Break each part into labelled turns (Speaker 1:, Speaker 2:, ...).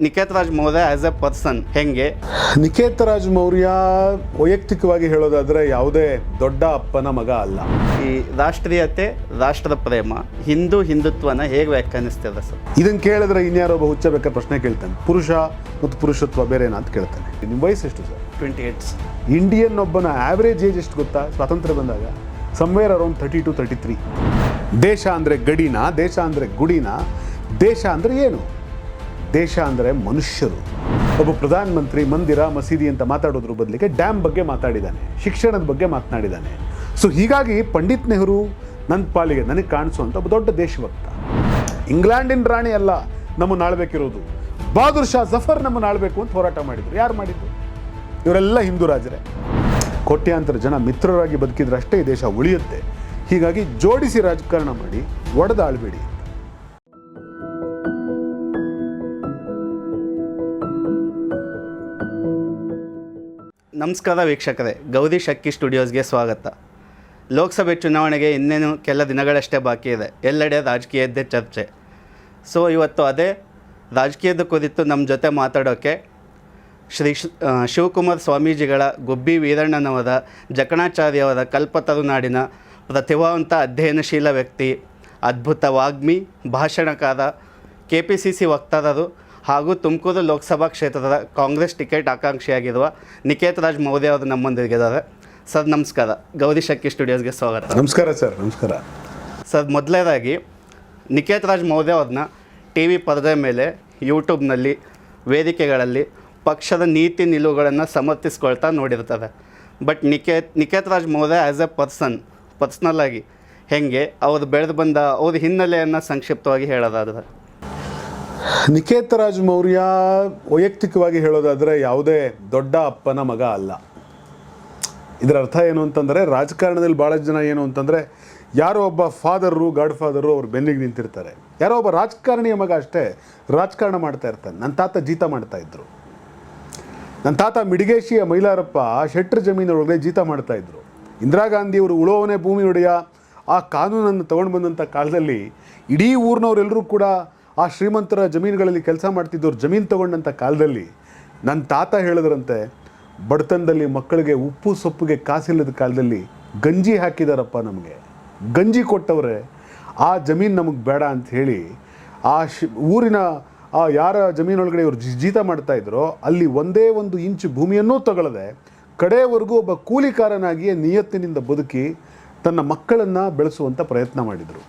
Speaker 1: Niket Raj Maurya as a person ಹೆಂಗೆ?
Speaker 2: ನಿಕೇತ್ ರಾಜ್ ಮೌರ್ಯ ವೈಯಕ್ತಿಕವಾಗಿ ಹೇಳೋದಾದ್ರೆ ಯಾವುದೇ ದೊಡ್ಡ ಅಪ್ಪನ ಮಗ ಅಲ್ಲ.
Speaker 1: ಈ ರಾಷ್ಟ್ರೀಯತೆ ರಾಷ್ಟ್ರ ಪ್ರೇಮ ಹಿಂದೂ ಹಿಂದುತ್ವನ ಹೇಗೆ ವ್ಯಾಖ್ಯಾನಿಸ್ತದೆ ಸರ್?
Speaker 2: ಇದನ್ನ ಕೇಳಿದ್ರೆ ಇನ್ಯಾರೋ ಒಬ್ಬ ಹುಚ್ಚ ಬೇಕಾದ್ರೆ ಪ್ರಶ್ನೆ ಕೇಳ್ತಾನೆ. ಪುರುಷ ಮತ್ತು ಪುರುಷತ್ವ ಬೇರೆನಾ ಅಂತ ಕೇಳ್ತಾನೆ. ನಿಮ್ಮ ವಯಸ್ಸು ಎಷ್ಟು ಸರ್?
Speaker 1: ಟ್ವೆಂಟಿ ಏಟ್
Speaker 2: ಇಂಡಿಯನ್ ಒಬ್ಬನ ಆವ್ರೇಜ್ ಏಜ್ ಎಷ್ಟು ಗೊತ್ತಾ? ಸ್ವಾತಂತ್ರ್ಯ ಬಂದಾಗ somewhere around thirty two thirty three ದೇಶ ಅಂದರೆ ಗಡಿನ ದೇಶ ಅಂದರೆ ಗುಡಿನ ದೇಶ ಅಂದರೆ ಏನು? ದೇಶ ಅಂದರೆ ಮನುಷ್ಯರು. ಒಬ್ಬ ಪ್ರಧಾನಮಂತ್ರಿ ಮಂದಿರ, ಮಸೀದಿ ಅಂತ ಮಾತಾಡೋದ್ರ ಬದಲಿಗೆ ಡ್ಯಾಮ್ ಬಗ್ಗೆ ಮಾತಾಡಿದ್ದಾನೆ, ಶಿಕ್ಷಣದ ಬಗ್ಗೆ ಮಾತನಾಡಿದ್ದಾನೆ. ಸೊ ಹೀಗಾಗಿ ಪಂಡಿತ್ ನೆಹರು ನನ್ನ ಪಾಲಿಗೆ ನನಗೆ ಕಾಣಿಸುವಂಥ ಒಬ್ಬ ದೊಡ್ಡ ದೇಶಭಕ್ತ. ಇಂಗ್ಲೆಂಡಿನ ರಾಣಿ ಅಲ್ಲ ನಮ್ಮ ನಾಳ್ಬೇಕಿರೋದು. ಬಹದ್ದೂರ್ ಶಾ ಜಫರ್ ನಮ್ಮನ್ನು ಆಳ್ಬೇಕು ಅಂತ ಹೋರಾಟ ಮಾಡಿದ್ರು. ಯಾರು ಮಾಡಿದ್ರು ಇವರೆಲ್ಲ ಹಿಂದೂ ರಾಜರೇ. ಕೋಟ್ಯಾಂತರ ಜನ ಮಿತ್ರರಾಗಿ ಬದುಕಿದ್ರಷ್ಟೇ ಈ ದೇಶ ಉಳಿಯುತ್ತೆ. ಹೀಗಾಗಿ ಜೋಡಿಸಿ ರಾಜಕಾರಣ ಮಾಡಿ, ಒಡೆದಾಳ್ಬೇಡಿ.
Speaker 1: ನಮಸ್ಕಾರ ವೀಕ್ಷಕರೇ, ಗೌರಿ ಶಕ್ಕಿ ಸ್ಟುಡಿಯೋಸ್ಗೆ ಸ್ವಾಗತ. ಲೋಕಸಭೆ ಚುನಾವಣೆಗೆ ಇನ್ನೇನು ಕೆಲ ದಿನಗಳಷ್ಟೇ ಬಾಕಿ ಇದೆ, ಎಲ್ಲೆಡೆ ರಾಜಕೀಯದ್ದೇ ಚರ್ಚೆ. ಸೊ, ಇವತ್ತು ಅದೇ ರಾಜಕೀಯದ ಕುರಿತು ನಮ್ಮ ಜೊತೆ ಮಾತಾಡೋಕ್ಕೆ ಶ್ರೀ ಶಿವಕುಮಾರ್ ಸ್ವಾಮೀಜಿಗಳ ಗುಬ್ಬಿ ವೀರಣ್ಣನವರ, ಜಕಣಾಚಾರ್ಯವರ ಕಲ್ಪತರುನಾಡಿನ ಪ್ರತಿಭಾವಂತ ಅಧ್ಯಯನಶೀಲ ವ್ಯಕ್ತಿ, ಅದ್ಭುತ ವಾಗ್ಮಿ, ಭಾಷಣಕಾರ ಕೆ ಪಿ ಸಿ ಸಿ ವಕ್ತಾರರು ಹಾಗೂ ತುಮಕೂರು ಲೋಕಸಭಾ ಕ್ಷೇತ್ರದ ಕಾಂಗ್ರೆಸ್ ಟಿಕೆಟ್ ಆಕಾಂಕ್ಷಿಯಾಗಿರುವ ನಿಕೇತ್ ರಾಜ್ ಮೌರ್ಯ ಅವರು ನಮ್ಮೊಂದಿಗಿದ್ದಾರೆ ಸರ್ ನಮಸ್ಕಾರ. ಗೌರಿ ಶಕ್ಕಿ ಸ್ಟುಡಿಯೋಸ್ಗೆ ಸ್ವಾಗತ.
Speaker 2: ನಮಸ್ಕಾರ ಸರ್ ನಮಸ್ಕಾರ.
Speaker 1: ಸರ್ ಮೊದಲನೇದಾಗಿ ನಿಕೇತ್ ರಾಜ್ ಮೌರ್ಯ ಅವ್ರನ್ನ ಟಿ ವಿ ಪರದೆ ಮೇಲೆ ಯೂಟ್ಯೂಬ್ನಲ್ಲಿ ವೇದಿಕೆಗಳಲ್ಲಿ ಪಕ್ಷದ ನೀತಿ ನಿಲುವುಗಳನ್ನು ಸಮರ್ಥಿಸ್ಕೊಳ್ತಾ ನೋಡಿರ್ತಾರೆ but Niket Niket Raj Maurya as a person ಪರ್ಸ್ನಲ್ಲಾಗಿ ಹೆಂಗೆ ಅವ್ರು ಬೆಳೆದು ಬಂದ ಅವ್ರ ಹಿನ್ನೆಲೆಯನ್ನು ಸಂಕ್ಷಿಪ್ತವಾಗಿ ಹೇಳೋದಾದ್ರೆ.
Speaker 2: ನಿಕೇತ್ ರಾಜ್ ಮೌರ್ಯ ವೈಯಕ್ತಿಕವಾಗಿ ಹೇಳೋದಾದರೆ ಯಾವುದೇ ದೊಡ್ಡ ಅಪ್ಪನ ಮಗ ಅಲ್ಲ. ಇದರ ಅರ್ಥ ಏನು ಅಂತಂದರೆ ರಾಜಕಾರಣದಲ್ಲಿ ಭಾಳ ಜನ ಏನು ಅಂತಂದರೆ ಯಾರೋ ಒಬ್ಬ ಫಾದರು ಗಾಡ್ ಫಾದರು ಅವ್ರು ಬೆನ್ನಿಗೆ ನಿಂತಿರ್ತಾರೆ. ಯಾರೋ ಒಬ್ಬ ರಾಜಕಾರಣಿಯ ಮಗ ಅಷ್ಟೇ ರಾಜಕಾರಣ ಮಾಡ್ತಾ ಇರ್ತಾನೆ. ನನ್ನ ತಾತ ಜೀತ ಮಾಡ್ತಾ ಇದ್ರು. ನನ್ನ ತಾತ ಮಿಡಿಗೇಶಿಯ ಮೈಲಾರಪ್ಪ ಶೆಟ್ರ್ ಜಮೀನೊಳಗೆ ಜೀತ ಮಾಡ್ತಾ ಇದ್ರು. ಇಂದಿರಾ ಗಾಂಧಿಯವರು ಉಳೋವನೇ ಭೂಮಿ ಒಡೆಯ ಆ ಕಾನೂನನ್ನು ತಗೊಂಡು ಬಂದಂಥ ಕಾಲದಲ್ಲಿ ಇಡೀ ಊರಿನವರೆಲ್ಲರೂ ಕೂಡ ಆ ಶ್ರೀಮಂತರ ಜಮೀನುಗಳಲ್ಲಿ ಕೆಲಸ ಮಾಡ್ತಿದ್ದವ್ರು ಜಮೀನು ತಗೊಂಡಂಥ ಕಾಲದಲ್ಲಿ ನನ್ನ ತಾತ ಹೇಳಿದ್ರಂತೆ, ಬಡತನದಲ್ಲಿ ಮಕ್ಕಳಿಗೆ ಉಪ್ಪು ಸೊಪ್ಪಿಗೆ ಕಾಸಿಲ್ಲದ ಕಾಲದಲ್ಲಿ ಗಂಜಿ ಹಾಕಿದಾರಪ್ಪ ನಮಗೆ. ಗಂಜಿ ಕೊಟ್ಟವ್ರೆ, ಆ ಜಮೀನು ನಮಗೆ ಬೇಡ ಅಂತ ಹೇಳಿ ಆ ಶಿ, ಊರಿನ ಆ ಯಾರ ಜಮೀನೊಳಗಡೆ ಇವರು ಜೀತ ಮಾಡ್ತಾಯಿದ್ರೋ ಅಲ್ಲಿ ಒಂದೇ ಒಂದು ಇಂಚು ಭೂಮಿಯನ್ನೂ ತಗೊಳ್ಳದೆ ಕಡೆಯವರೆಗೂ ಒಬ್ಬ ಕೂಲಿಕಾರನಾಗಿಯೇ ನಿಯತ್ತಿನಿಂದ ಬದುಕಿ ತನ್ನ ಮಕ್ಕಳನ್ನು ಬೆಳೆಸುವಂಥ ಪ್ರಯತ್ನ ಮಾಡಿದರು.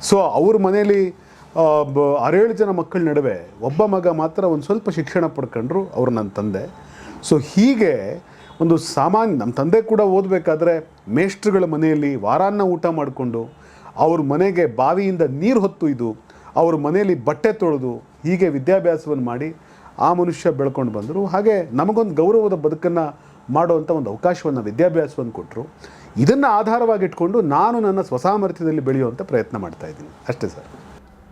Speaker 2: ಸೊ ಅವ್ರ ಬ- ಆರೇಳು ಜನ ಮಕ್ಕಳ ನಡುವೆ ಒಬ್ಬ ಮಗ ಮಾತ್ರ ಒಂದು ಸ್ವಲ್ಪ ಶಿಕ್ಷಣ ಪಡ್ಕೊಂಡ್ರು ಅವರು ನನ್ನ ತಂದೆ. ಸೊ ಹೀಗೆ ಒಂದು ಸಾಮಾನ್ಯ, ನಮ್ಮ ತಂದೆ ಕೂಡ ಓದಬೇಕಾದ್ರೆ ಮೇಷ್ಟ್ರುಗಳ ಮನೆಯಲ್ಲಿ ವಾರಾನ್ನ ಊಟ ಮಾಡಿಕೊಂಡು ಅವ್ರ ಮನೆಗೆ ಬಾವಿಯಿಂದ ನೀರು ಹೊತ್ತು ಇದು ಅವ್ರ ಮನೆಯಲ್ಲಿ ಬಟ್ಟೆ ತೊಳೆದು ಹೀಗೆ ವಿದ್ಯಾಭ್ಯಾಸವನ್ನು ಮಾಡಿ ಆ ಮನುಷ್ಯ ಬೆಳ್ಕೊಂಡು ಬಂದರು. ಹಾಗೆ ನಮಗೊಂದು ಗೌರವದ ಬದುಕನ್ನು ಮಾಡುವಂಥ ಒಂದು ಅವಕಾಶವನ್ನು, ವಿದ್ಯಾಭ್ಯಾಸವನ್ನು ಕೊಟ್ಟರು. ಇದನ್ನು ಆಧಾರವಾಗಿಟ್ಕೊಂಡು ನಾನು ನನ್ನ ಸ್ವಸಾಮರ್ಥ್ಯದಲ್ಲಿ ಬೆಳೆಯುವಂಥ ಪ್ರಯತ್ನ ಮಾಡ್ತಾ ಇದ್ದೀನಿ. ಅಷ್ಟೇ ಸರ್.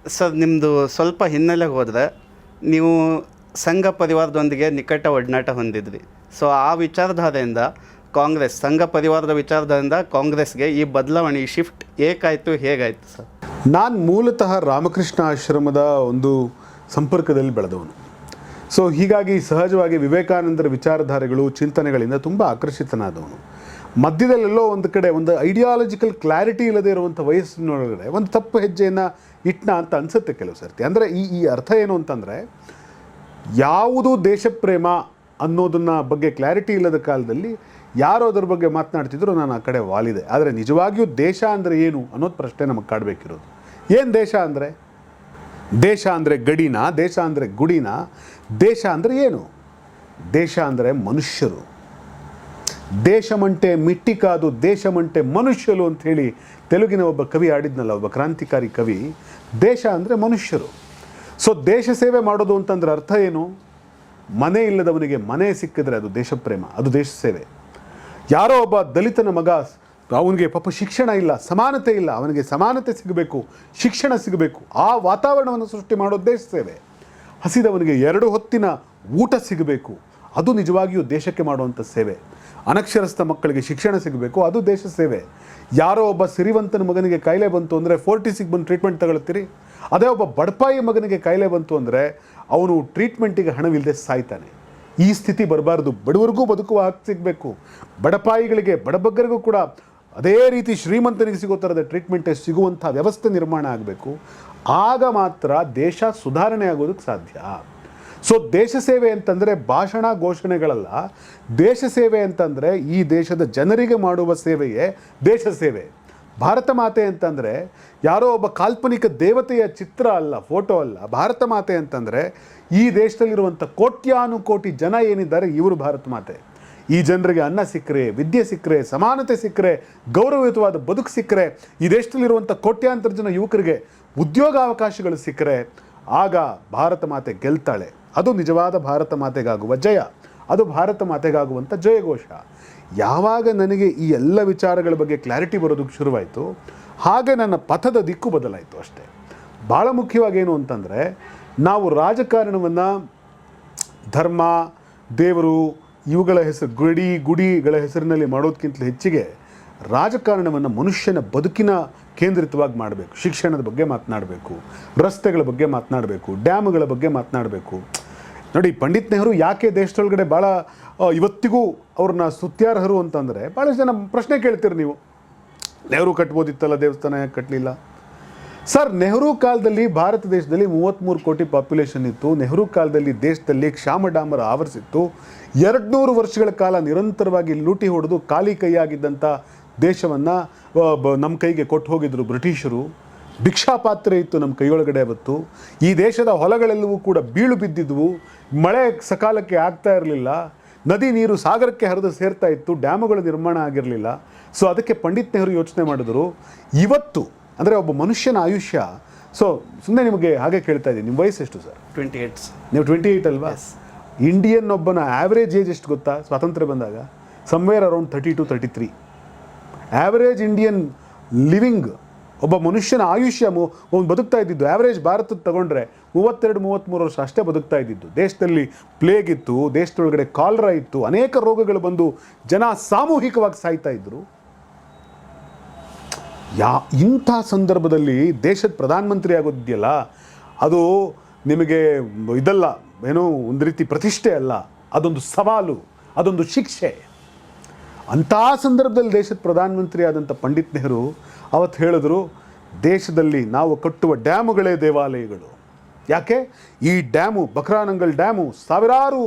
Speaker 1: ಸರ್ ನಿಮ್ಮದು ಸ್ವಲ್ಪ ಹಿನ್ನೆಲೆಗೆ ಹೋದರೆ ನೀವು ಸಂಘ ಪರಿವಾರದೊಂದಿಗೆ ನಿಕಟ ಒಡನಾಟ ಹೊಂದಿದ್ರಿ. ಸೊ, ಆ ವಿಚಾರಧಾರೆಯಿಂದ ಕಾಂಗ್ರೆಸ್, ಸಂಘ ಪರಿವಾರದ ವಿಚಾರದಿಂದ ಕಾಂಗ್ರೆಸ್ಗೆ ಈ ಬದಲಾವಣೆ, ಈ ಶಿಫ್ಟ್ ಏಕಾಯಿತು ಹೇಗಾಯಿತು ಸರ್?
Speaker 2: ನಾನು ಮೂಲತಃ ರಾಮಕೃಷ್ಣ ಆಶ್ರಮದ ಒಂದು ಸಂಪರ್ಕದಲ್ಲಿ ಬೆಳೆದವನು. ಸೊ, ಹೀಗಾಗಿ ಸಹಜವಾಗಿ ವಿವೇಕಾನಂದರ ವಿಚಾರಧಾರೆಗಳು, ಚಿಂತನೆಗಳಿಂದ ತುಂಬ ಆಕರ್ಷಿತನಾದವನು. ಮಧ್ಯದಲ್ಲೆಲ್ಲೋ ಒಂದು ಕಡೆ ಒಂದು ಐಡಿಯಾಲಜಿಕಲ್ ಕ್ಲಾರಿಟಿ ಇಲ್ಲದೆ ಇರುವಂಥ ವಯಸ್ಸಿನೊಳಗಡೆ ಒಂದು ತಪ್ಪು ಹೆಜ್ಜೆಯನ್ನು ಇಟ್ನ ಅಂತ ಅನಿಸುತ್ತೆ ಕೆಲವು ಸರ್ತಿ. ಅಂದರೆ ಈ ಈ ಅರ್ಥ ಏನು ಅಂತಂದರೆ ಯಾವುದು ದೇಶಪ್ರೇಮ ಅನ್ನೋದನ್ನ ಬಗ್ಗೆ ಕ್ಲಾರಿಟಿ ಇಲ್ಲದ ಕಾಲದಲ್ಲಿ ಯಾರು ಅದ್ರ ಬಗ್ಗೆ ಮಾತನಾಡ್ತಿದ್ರು ನಾನು ಆ ಕಡೆ ವಾಲಿದೆ. ಆದರೆ ನಿಜವಾಗಿಯೂ ದೇಶ ಅಂದರೆ ಏನು ಅನ್ನೋದು ಪ್ರಶ್ನೆ ನಮಗೆ ಕಾಡಬೇಕಿರೋದು. ಏನು ದೇಶ ಅಂದರೆ? ದೇಶ ಅಂದರೆ ಗಡಿನ? ದೇಶ ಅಂದರೆ ಗುಡಿನ? ದೇಶ ಅಂದರೆ ಏನು? ದೇಶ ಅಂದರೆ ಮನುಷ್ಯರು. ದೇಶಮಂಟೆ ಮಿಟ್ಟಿ ಕಾದು ದೇಶಮಂಟೆ ಮನುಷ್ಯರು ಅಂಥೇಳಿ ತೆಲುಗಿನ ಒಬ್ಬ ಕವಿ ಆಡಿದ್ನಲ್ಲ ಒಬ್ಬ ಕ್ರಾಂತಿಕಾರಿ ಕವಿ. ದೇಶ ಅಂದರೆ ಮನುಷ್ಯರು. ಸೊ ದೇಶ ಸೇವೆ ಮಾಡೋದು ಅಂತಂದ್ರೆ ಅರ್ಥ ಏನು? ಮನೆ ಇಲ್ಲದವನಿಗೆ ಮನೆ ಸಿಕ್ಕಿದ್ರೆ ಅದು ದೇಶಪ್ರೇಮ, ಅದು ದೇಶ ಸೇವೆ. ಯಾರೋ ಒಬ್ಬ ದಲಿತನ ಮಗ, ಅವನಿಗೆ ಪಾಪ ಶಿಕ್ಷಣ ಇಲ್ಲ, ಸಮಾನತೆ ಇಲ್ಲ, ಅವನಿಗೆ ಸಮಾನತೆ ಸಿಗಬೇಕು, ಶಿಕ್ಷಣ ಸಿಗಬೇಕು, ಆ ವಾತಾವರಣವನ್ನು ಸೃಷ್ಟಿ ಮಾಡೋದು ದೇಶ ಸೇವೆ. ಹಸಿದವನಿಗೆ ಎರಡು ಹೊತ್ತಿನ ಊಟ ಸಿಗಬೇಕು, ಅದು ನಿಜವಾಗಿಯೂ ದೇಶಕ್ಕೆ ಮಾಡುವಂಥ ಸೇವೆ. ಅನಕ್ಷರಸ್ಥ ಮಕ್ಕಳಿಗೆ ಶಿಕ್ಷಣ ಸಿಗಬೇಕು, ಅದು ದೇಶ ಸೇವೆ. ಯಾರೋ ಒಬ್ಬ ಸಿರಿವಂತನ ಮಗನಿಗೆ ಕಾಯಿಲೆ ಬಂತು ಅಂದರೆ ಫೋರ್ಟಿಸಿಗೆ ಬಂದು ಟ್ರೀಟ್ಮೆಂಟ್ ತಗೊಳ್ತೀರಿ? ಅದೇ ಒಬ್ಬ ಬಡಪಾಯಿ ಮಗನಿಗೆ ಕಾಯಿಲೆ ಬಂತು ಅಂದರೆ ಅವನು ಟ್ರೀಟ್ಮೆಂಟಿಗೆ ಹಣವಿಲ್ಲದೆ ಸಾಯ್ತಾನೆ. ಈ ಸ್ಥಿತಿ ಬರಬಾರ್ದು. ಬಡವರಿಗೂ ಬದುಕುವ ಹಕ್ಕು ಸಿಗಬೇಕು. ಬಡಪಾಯಿಗಳಿಗೆ, ಬಡಬಗ್ಗರಿಗೂ ಕೂಡ ಅದೇ ರೀತಿ ಶ್ರೀಮಂತನಿಗೆ ಸಿಗೋ ಥರದ ಟ್ರೀಟ್ಮೆಂಟ್ ಸಿಗುವಂಥ ವ್ಯವಸ್ಥೆ ನಿರ್ಮಾಣ ಆಗಬೇಕು. ಆಗ ಮಾತ್ರ ದೇಶ ಸುಧಾರಣೆ ಆಗೋದಕ್ಕೆ ಸಾಧ್ಯ. ಸೊ ದೇಶ ಸೇವೆ ಅಂತಂದರೆ ಭಾಷಣ ಘೋಷಣೆಗಳಲ್ಲ. ದೇಶ ಸೇವೆ ಅಂತಂದರೆ ಈ ದೇಶದ ಜನರಿಗೆ ಮಾಡುವ ಸೇವೆಯೇ ದೇಶ ಸೇವೆ. ಭಾರತ ಮಾತೆ ಅಂತಂದರೆ ಯಾರೋ ಒಬ್ಬ ಕಾಲ್ಪನಿಕ ದೇವತೆಯ ಚಿತ್ರ ಅಲ್ಲ ಫೋಟೋ ಅಲ್ಲ. ಭಾರತ ಮಾತೆ ಅಂತಂದರೆ ಈ ದೇಶದಲ್ಲಿರುವಂಥ ಕೋಟ್ಯಾನುಕೋಟಿ ಜನ ಏನಿದ್ದಾರೆ, ಇವರು ಭಾರತ ಮಾತೆ. ಈ ಜನರಿಗೆ ಅನ್ನ ಸಿಕ್ಕರೆ, ವಿದ್ಯೆ ಸಿಕ್ಕರೆ, ಸಮಾನತೆ ಸಿಕ್ಕರೆ, ಗೌರವಯುತವಾದ ಬದುಕು ಸಿಕ್ಕರೆ, ಈ ದೇಶದಲ್ಲಿರುವಂಥ ಕೋಟ್ಯಾಂತರ ಜನ ಯುವಕರಿಗೆ ಉದ್ಯೋಗಾವಕಾಶಗಳು ಸಿಕ್ಕರೆ, ಆಗ ಭಾರತ ಮಾತೆ ಗೆಲ್ತಾಳೆ. ಅದು ನಿಜವಾದ ಭಾರತ ಮಾತೆಗಾಗುವ ಜಯ, ಅದು ಭಾರತ ಮಾತೆಗಾಗುವಂಥ ಜಯಘೋಷ. ಯಾವಾಗ ನನಗೆ ಈ ಎಲ್ಲ ವಿಚಾರಗಳ ಬಗ್ಗೆ ಕ್ಲಾರಿಟಿ ಬರೋದಕ್ಕೆ ಶುರುವಾಯಿತು, ಹಾಗೆ ನನ್ನ ಪಥದ ದಿಕ್ಕು ಬದಲಾಯಿತು ಅಷ್ಟೇ. ಭಾಳ ಮುಖ್ಯವಾಗಿ ಏನು ಅಂತಂದರೆ, ನಾವು ರಾಜಕಾರಣವನ್ನು ಧರ್ಮ, ದೇವರು, ಇವುಗಳ ಹೆಸರು ಗುಡಿ, ಗುಡಿಗಳ ಹೆಸರಿನಲ್ಲಿ ಮಾಡೋದಕ್ಕಿಂತಲೂ ಹೆಚ್ಚಿಗೆ ರಾಜಕಾರಣವನ್ನು ಮನುಷ್ಯನ ಬದುಕಿನ ಕೇಂದ್ರಿತವಾಗಿ ಮಾಡಬೇಕು. ಶಿಕ್ಷಣದ ಬಗ್ಗೆ ಮಾತನಾಡಬೇಕು. ರಸ್ತೆಗಳ ಬಗ್ಗೆ ಮಾತನಾಡಬೇಕು. ಡ್ಯಾಮ್ಗಳ ಬಗ್ಗೆ ಮಾತನಾಡಬೇಕು. ನೋಡಿ, ಪಂಡಿತ್ ನೆಹರು ಯಾಕೆ ದೇಶದೊಳಗಡೆ ಭಾಳ ಇವತ್ತಿಗೂ ಅವ್ರನ್ನ ಸುತ್ಯಾರ್ಹರು ಅಂತಂದರೆ ಭಾಳಷ್ಟು ಜನ ಪ್ರಶ್ನೆ ಕೇಳ್ತೀರಿ ನೀವು. ನೆಹರು ಕಟ್ಬೋದಿತ್ತಲ್ಲ ದೇವಸ್ಥಾನ, ಯಾಕೆ ಕಟ್ಟಲಿಲ್ಲ ಸರ್, ನೆಹರು ಕಾಲದಲ್ಲಿ ಭಾರತ ದೇಶದಲ್ಲಿ ಮೂವತ್ತ್ಮೂರು ಕೋಟಿ ಪಾಪ್ಯುಲೇಷನ್ ಇತ್ತು. ನೆಹರು ಕಾಲದಲ್ಲಿ ದೇಶದಲ್ಲಿ ಕ್ಷಾಮ ಡಾಮರ ಆವರಿಸಿತ್ತು. ಎರಡುನೂರು ವರ್ಷಗಳ ಕಾಲ ನಿರಂತರವಾಗಿ ಲೂಟಿ ಹೊಡೆದು ಖಾಲಿ ಕೈಯಾಗಿದ್ದಂಥ ದೇಶವನ್ನು ನಮ್ಮ ಕೈಗೆ ಕೊಟ್ಟು ಹೋಗಿದ್ರು ಬ್ರಿಟಿಷರು. ಭಿಕ್ಷಾಪಾತ್ರೆ ಇತ್ತು ನಮ್ಮ ಕೈಯೊಳಗಡೆ ಅವತ್ತು. ಈ ದೇಶದ ಹೊಲಗಳೆಲ್ಲವೂ ಕೂಡ ಬೀಳು ಬಿದ್ದಿದ್ವು. ಮಳೆ ಸಕಾಲಕ್ಕೆ ಆಗ್ತಾ ಇರಲಿಲ್ಲ. ನದಿ ನೀರು ಸಾಗರಕ್ಕೆ ಹರಿದು ಸೇರ್ತಾ ಇತ್ತು. ಡ್ಯಾಮುಗಳು ನಿರ್ಮಾಣ ಆಗಿರಲಿಲ್ಲ. ಸೊ ಅದಕ್ಕೆ ಪಂಡಿತ್ ನೆಹರು ಯೋಚನೆ ಮಾಡಿದ್ರು. ಇವತ್ತು ಅಂದರೆ ಒಬ್ಬ ಮನುಷ್ಯನ ಆಯುಷ್ಯ. ಸೊ ಸುಮ್ಮನೆ ನಿಮಗೆ ಹಾಗೆ ಕೇಳ್ತಾ ಇದ್ದೀನಿ. ನಿಮ್ಮ ವಯಸ್ಸು ಎಷ್ಟು ಸರ್?
Speaker 1: ಟ್ವೆಂಟಿ ಏಟ್ಸ್
Speaker 2: ನೀವು ಟ್ವೆಂಟಿ ಏಯ್ಟ್ ಅಲ್ವಾ? ಇಂಡಿಯನ್ ಒಬ್ಬನ ಆ್ಯಾವ್ರೇಜ್ ಏಜ್ ಎಷ್ಟು ಗೊತ್ತಾ? ಸ್ವಾತಂತ್ರ್ಯ ಬಂದಾಗ? Somewhere around thirty two thirty three average Indian living ಒಬ್ಬ ಮನುಷ್ಯನ ಆಯುಷ್ಯ ಮು, ಒಂದು ಬದುಕ್ತಾ ಇದ್ದಿದ್ದು ಆ್ಯಾವರೇಜ್ ಭಾರತದ ತಗೊಂಡ್ರೆ ಮೂವತ್ತೆರಡು ಮೂವತ್ತ್ಮೂರು ವರ್ಷ ಅಷ್ಟೇ ಬದುಕ್ತಾ ಇದ್ದಿದ್ದು. ದೇಶದಲ್ಲಿ ಪ್ಲೇಗ್ ಇತ್ತು, ದೇಶದೊಳಗಡೆ ಕಾಲರ ಇತ್ತು, ಅನೇಕ ರೋಗಗಳು ಬಂದು ಜನ ಸಾಮೂಹಿಕವಾಗಿ ಸಾಯ್ತಾ ಇದ್ದರು ಯಾ, ಇಂಥ ಸಂದರ್ಭದಲ್ಲಿ ದೇಶದ ಪ್ರಧಾನಮಂತ್ರಿ ಆಗೋದಿದೆಯಲ್ಲ, ಅದು ನಿಮಗೆ ಇದಲ್ಲ, ಏನೋ ಒಂದು ರೀತಿ ಪ್ರತಿಷ್ಠೆ ಅಲ್ಲ, ಅದೊಂದು ಸವಾಲು, ಅದೊಂದು ಶಿಕ್ಷೆ. ಅಂಥ ಸಂದರ್ಭದಲ್ಲಿ ದೇಶದ ಪ್ರಧಾನಮಂತ್ರಿ ಆದಂಥ ಪಂಡಿತ್ ನೆಹರು ಅವತ್ತು ಹೇಳಿದ್ರು, ದೇಶದಲ್ಲಿ ನಾವು ಕಟ್ಟುವ ಡ್ಯಾಮುಗಳೇ ದೇವಾಲಯಗಳು. ಯಾಕೆ? ಈ ಡ್ಯಾಮು, ಬಕ್ರಾನಂಗಲ್ ಡ್ಯಾಮು ಸಾವಿರಾರು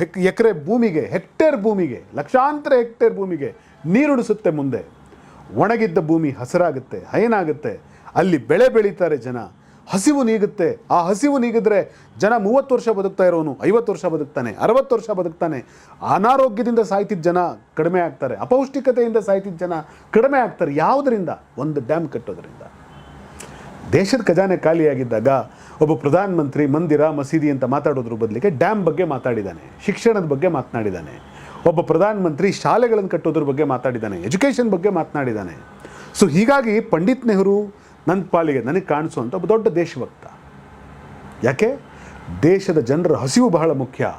Speaker 2: ಹೆಕ್, ಎಕರೆ ಭೂಮಿಗೆ, ಹೆಕ್ಟೇರ್ ಭೂಮಿಗೆ, ಲಕ್ಷಾಂತರ ಹೆಕ್ಟೇರ್ ಭೂಮಿಗೆ ನೀರುಣಿಸುತ್ತೆ ಮುಂದೆ. ಒಣಗಿದ್ದ ಭೂಮಿ ಹಸಿರಾಗುತ್ತೆ, ಹೈನಾಗುತ್ತೆ. ಅಲ್ಲಿ ಬೆಳೆ ಬೆಳೀತಾರೆ ಜನ. ಹಸಿವು ನೀಗುತ್ತೆ. ಆ ಹಸಿವು ನೀಗಿದ್ರೆ ಜನ ಮೂವತ್ತು ವರ್ಷ ಬದುಕ್ತಾ ಇರೋನು, ಐವತ್ತು ವರ್ಷ ಬದುಕ್ತಾನೆ, ಅರವತ್ತು ವರ್ಷ ಬದುಕ್ತಾನೆ. ಅನಾರೋಗ್ಯದಿಂದ ಸಾಯ್ತಿದ್ದ ಜನ ಕಡಿಮೆ ಆಗ್ತಾರೆ. ಅಪೌಷ್ಟಿಕತೆಯಿಂದ ಸಾಯ್ತಿದ್ದ ಜನ ಕಡಿಮೆ ಆಗ್ತಾರೆ. ಯಾವುದರಿಂದ? ಒಂದು ಡ್ಯಾಮ್ ಕಟ್ಟೋದ್ರಿಂದ. ದೇಶದ ಖಜಾನೆ ಖಾಲಿಯಾಗಿದ್ದಾಗ ಒಬ್ಬ ಪ್ರಧಾನಮಂತ್ರಿ ಮಂದಿರ, ಮಸೀದಿ ಅಂತ ಮಾತಾಡೋದ್ರ ಬದಲಿಗೆ ಡ್ಯಾಮ್ ಬಗ್ಗೆ ಮಾತಾಡಿದ್ದಾನೆ ಶಿಕ್ಷಣದ ಬಗ್ಗೆ ಮಾತನಾಡಿದ್ದಾನೆ ಒಬ್ಬ ಪ್ರಧಾನಮಂತ್ರಿ ಶಾಲೆಗಳನ್ನು ಕಟ್ಟೋದ್ರ ಬಗ್ಗೆ ಮಾತಾಡಿದ್ದಾನೆ ಎಜುಕೇಷನ್ ಬಗ್ಗೆ ಮಾತನಾಡಿದ್ದಾನೆ ಸೊ ಹೀಗಾಗಿ ಪಂಡಿತ್ ನೆಹರು ನನ್ನ ಪಾಲಿಗೆ ನನಗೆ ಕಾಣಿಸುವಂಥ ಒಬ್ಬ ದೊಡ್ಡ ದೇಶಭಕ್ತ. ಯಾಕೆ? ದೇಶದ ಜನರ ಹಸಿವು ಬಹಳ ಮುಖ್ಯ.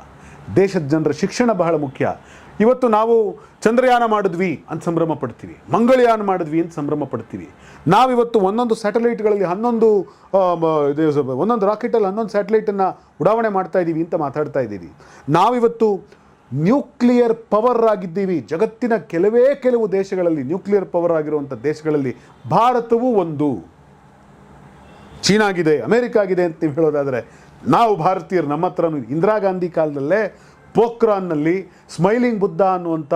Speaker 2: ದೇಶದ ಜನರ ಶಿಕ್ಷಣ ಬಹಳ ಮುಖ್ಯ. ಇವತ್ತು ನಾವು ಚಂದ್ರಯಾನ ಮಾಡಿದ್ವಿ ಅಂತ ಸಂಭ್ರಮ ಪಡ್ತೀವಿ. ಮಂಗಳಯಾನ ಮಾಡಿದ್ವಿ ಅಂತ ಸಂಭ್ರಮ ಪಡ್ತೀವಿ. ನಾವಿವತ್ತು ಒಂದೊಂದು ಸ್ಯಾಟಲೈಟ್ಗಳಲ್ಲಿ ಹನ್ನೊಂದು ಒಂದೊಂದು ರಾಕೆಟಲ್ಲಿ ಹನ್ನೊಂದು ಸ್ಯಾಟಲೈಟನ್ನು ಉಡಾವಣೆ ಮಾಡ್ತಾ ಇದ್ದೀವಿ ಅಂತ ಮಾತಾಡ್ತಾ ಇದ್ದೀವಿ ನಾವಿವತ್ತು ನ್ಯೂಕ್ಲಿಯರ್ ಪವರ್ ಆಗಿದ್ದೀವಿ. ಜಗತ್ತಿನ ಕೆಲವೇ ಕೆಲವು ದೇಶಗಳಲ್ಲಿ ನ್ಯೂಕ್ಲಿಯರ್ ಪವರ್ ಆಗಿರುವಂಥ ದೇಶಗಳಲ್ಲಿ ಭಾರತವೂ ಒಂದು. ಚೀನಾಗಿದೆ, ಅಮೇರಿಕ ಆಗಿದೆ ಅಂತ ನೀವು ಹೇಳೋದಾದರೆ ನಾವು ಭಾರತೀಯರು ನಮ್ಮ ಹತ್ರನೂ ಇಂದಿರಾ ಗಾಂಧಿ ಕಾಲದಲ್ಲೇ ಪೋಖ್ರಾನ್ನಲ್ಲಿ ಸ್ಮೈಲಿಂಗ್ ಬುದ್ಧ ಅನ್ನುವಂಥ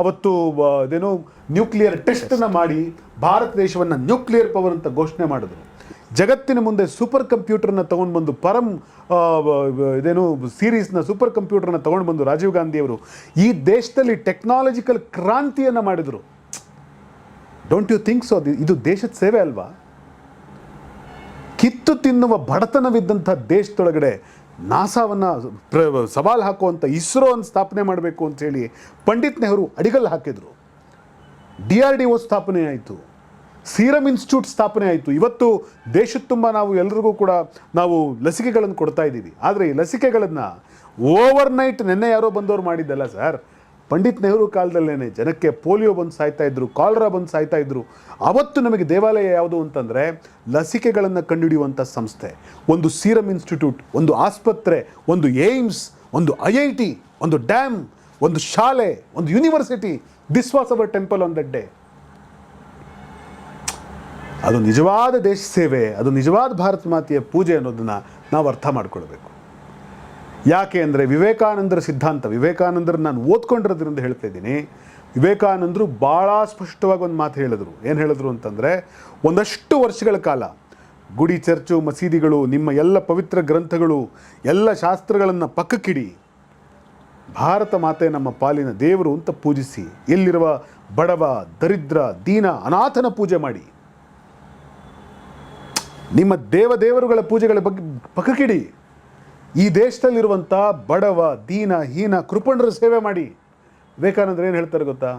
Speaker 2: ಅವತ್ತು ಅದೇನು ನ್ಯೂಕ್ಲಿಯರ್ ಟೆಸ್ಟನ್ನು ಮಾಡಿ ಭಾರತ ದೇಶವನ್ನು ನ್ಯೂಕ್ಲಿಯರ್ ಪವರ್ ಅಂತ ಘೋಷಣೆ ಮಾಡಿದ್ರು. ಜಗತ್ತಿನ ಮುಂದೆ ಸೂಪರ್ ಕಂಪ್ಯೂಟರ್ನ ತೊಗೊಂಡು ಬಂದು ಪರಂ ಇದೇನು ಸೀರೀಸ್ನ ಸೂಪರ್ ಕಂಪ್ಯೂಟರ್ನ ತೊಗೊಂಡು ಬಂದು ರಾಜೀವ್ ಗಾಂಧಿಯವರು ಈ ದೇಶದಲ್ಲಿ ಟೆಕ್ನಾಲಜಿಕಲ್ ಕ್ರಾಂತಿಯನ್ನು ಮಾಡಿದರು. ಡೋಂಟ್ ಯು ಥಿಂಕ್ ಸೊ ಇದು ದೇಶದ ಸೇವೆ ಅಲ್ವಾ? ಕಿತ್ತು ತಿನ್ನುವ ಬಡತನವಿದ್ದಂಥ ದೇಶದೊಳಗಡೆ ನಾಸಾವನ್ನು ಪ್ರ ಸವಾಲು ಹಾಕುವಂಥ ಇಸ್ರೋವನ್ನು ಸ್ಥಾಪನೆ ಮಾಡಬೇಕು ಅಂತೇಳಿ ಪಂಡಿತ್ ನೆಹರು ಅಡಿಗಲ್ಲು ಹಾಕಿದರು. ಡಿ ಆರ್ ಡಿ ಒ ಸ್ಥಾಪನೆ ಆಯಿತು. ಸೀರಮ್ ಇನ್ಸ್ಟಿಟ್ಯೂಟ್ ಸ್ಥಾಪನೆ ಆಯಿತು. ಇವತ್ತು ದೇಶದ ತುಂಬ ನಾವು ಎಲ್ರಿಗೂ ಕೂಡ ನಾವು ಲಸಿಕೆಗಳನ್ನು ಕೊಡ್ತಾ ಇದ್ದೀವಿ. ಆದರೆ ಈ ಲಸಿಕೆಗಳನ್ನು ಓವರ್ ನೈಟ್ ನಿನ್ನೆ ಯಾರೋ ಬಂದವರು ಮಾಡಿದ್ದಲ್ಲ ಸರ್? ಪಂಡಿತ್ ನೆಹರು ಕಾಲದಲ್ಲೇ ಜನಕ್ಕೆ ಪೋಲಿಯೋ ಬಂದು ಸಾಯ್ತಾ ಇದ್ರು, ಕಾಲರಾ ಬಂದು ಸಾಯ್ತಾ ಇದ್ರು. ಅವತ್ತು ನಮಗೆ ದೇವಾಲಯ ಯಾವುದು ಅಂತಂದರೆ ಲಸಿಕೆಗಳನ್ನು ಕಂಡುಹಿಡಿಯುವಂಥ ಸಂಸ್ಥೆ. ಒಂದು ಸೀರಮ್ ಇನ್ಸ್ಟಿಟ್ಯೂಟ್, ಒಂದು ಆಸ್ಪತ್ರೆ, ಒಂದು ಏಮ್ಸ್, ಒಂದು ಐ ಐ ಟಿ, ಒಂದು ಡ್ಯಾಮ್, ಒಂದು ಶಾಲೆ, ಒಂದು university, this was our temple on that day. ಅದು ನಿಜವಾದ ದೇಶ ಸೇವೆ, ಅದು ನಿಜವಾದ ಭಾರತ ಮಾತೆಯ ಪೂಜೆ ಅನ್ನೋದನ್ನು ನಾವು ಅರ್ಥ ಮಾಡ್ಕೊಳ್ಬೇಕು. ಯಾಕೆ ಅಂದರೆ ವಿವೇಕಾನಂದರ ಸಿದ್ಧಾಂತ ವಿವೇಕಾನಂದರ ನಾನು ಓದ್ಕೊಂಡಿರೋದ್ರಿಂದ ಹೇಳ್ತಾ ಇದ್ದೀನಿ. ವಿವೇಕಾನಂದರು ಭಾಳ ಸ್ಪಷ್ಟವಾಗಿ ಒಂದು ಮಾತು ಹೇಳಿದ್ರು. ಏನು ಹೇಳಿದ್ರು ಅಂತಂದರೆ, ಒಂದಷ್ಟು ವರ್ಷಗಳ ಕಾಲ ಗುಡಿ ಚರ್ಚು, ಮಸೀದಿಗಳು, ನಿಮ್ಮ ಎಲ್ಲ ಪವಿತ್ರ ಗ್ರಂಥಗಳು, ಎಲ್ಲ ಶಾಸ್ತ್ರಗಳನ್ನು ಪಕ್ಕಕ್ಕಿಡಿ, ಭಾರತ ಮಾತೆ ನಮ್ಮ ಪಾಲಿನ ದೇವರು ಅಂತ ಪೂಜಿಸಿ ಇಲ್ಲಿರುವ ಬಡವ, ದರಿದ್ರ, ದೀನ, ಅನಾಥನ ಪೂಜೆ ಮಾಡಿ, ನಿಮ್ಮ ದೇವ ದೇವರುಗಳ ಪೂಜೆಗಳ ಬಗ್ಗೆ ಪಕ್ಕಕ್ಕಿಡಿ. ಈ ದೇಶದಲ್ಲಿರುವಂಥ ಬಡವ, ದೀನ, ಹೀನ, ಕೃಪಣರ ಸೇವೆ ಮಾಡಿ. ವಿವೇಕಾನಂದರು ಏನು ಹೇಳ್ತಾರೆ ಗೊತ್ತಾ?